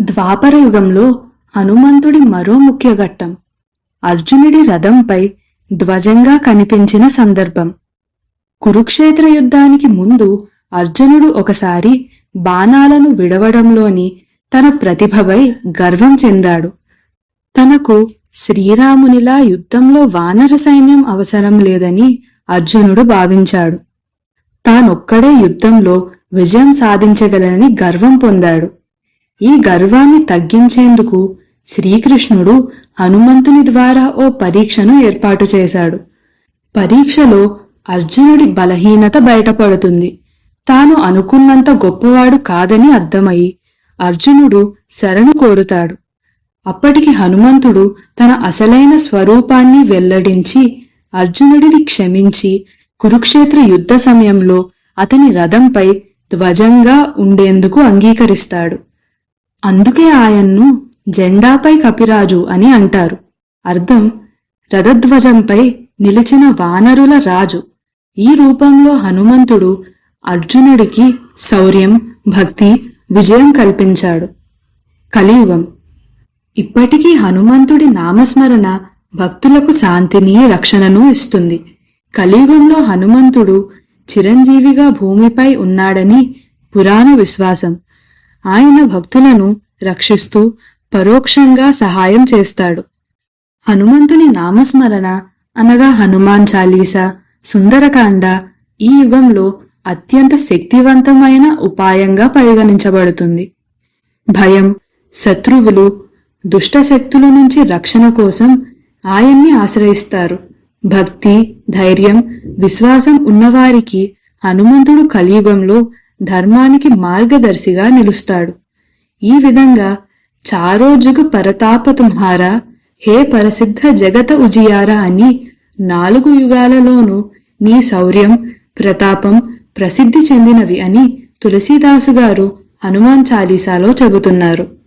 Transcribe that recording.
ద్వాపర యుగంలో హనుమంతుడి మరో ముఖ్య ఘట్టం. అర్జునుడి రథంపై ధ్వజంగా కనిపించిన సందర్భం. కురుక్షేత్ర యుద్ధానికి ముందు అర్జునుడు ఒకసారి బాణాలను విడవడంలోని తన ప్రతిభపై గర్వం చెందాడు. తనకు శ్రీరామునిలా యుద్ధంలో వానర సైన్యం అవసరం లేదని అర్జునుడు భావించాడు. తానొక్కడే యుద్ధంలో విజయం సాధించగలనని గర్వం పొందాడు. ఈ గర్వాన్ని తగ్గించేందుకు శ్రీకృష్ణుడు హనుమంతుని ద్వారా ఓ పరీక్షను ఏర్పాటు చేశాడు. పరీక్షలో అర్జునుడి బలహీనత బయటపడుతుంది. తాను అనుకున్నంత గొప్పవాడు కాదని అర్థమయ్యి అర్జునుడు శరణు కోరుతాడు. అప్పటికి హనుమంతుడు తన అసలైన స్వరూపాన్ని వెల్లడించి అర్జునుడిని క్షమించి కురుక్షేత్ర యుద్ధ సమయంలో అతని రథంపై ధ్వజంగా ఉండేందుకు అంగీకరిస్తాడు. అందుకే ఆయన్ను జెండాపై కపిరాజు అని అంటారు. అర్థం రథధ్వజంపై నిలిచిన వానరుల రాజు. ఈ రూపంలో హనుమంతుడు అర్జునుడికి శౌర్యం భక్తి విజయం కల్పించాడు. కలియుగం. ఇప్పటికీ హనుమంతుడి నామస్మరణ భక్తులకు శాంతిని రక్షణను ఇస్తుంది. కలియుగంలో హనుమంతుడు చిరంజీవిగా భూమిపై ఉన్నాడని పురాణ విశ్వాసం. ఆయన భక్తులను రక్షిస్తూ పరోక్షంగా సహాయం చేస్తాడు. హనుమంతుని నామస్మరణ అనగా హనుమాన్ చాలీస సుందరకాండ ఈ యుగంలో అత్యంత శక్తివంతమైన ఉపాయంగా పరిగణించబడుతుంది. భయం శత్రువులు దుష్ట శక్తుల నుంచి రక్షణ కోసం ఆయన్ని ఆశ్రయిస్తారు. భక్తి ధైర్యం విశ్వాసం ఉన్నవారికి హనుమంతుడు కలియుగంలో ధర్మానికి మార్గదర్శిగా నిలుస్తాడు. ఈ విధంగా చారోజుగు జుగు హే పరసిద్ధ జగత ఉజియారా అని నాలుగు యుగాలలోనూ నీ శౌర్యం ప్రతాపం ప్రసిద్ధి చెందినవి అని తులసీదాసు గారు హనుమాన్ చాలీసాలో చెబుతున్నారు.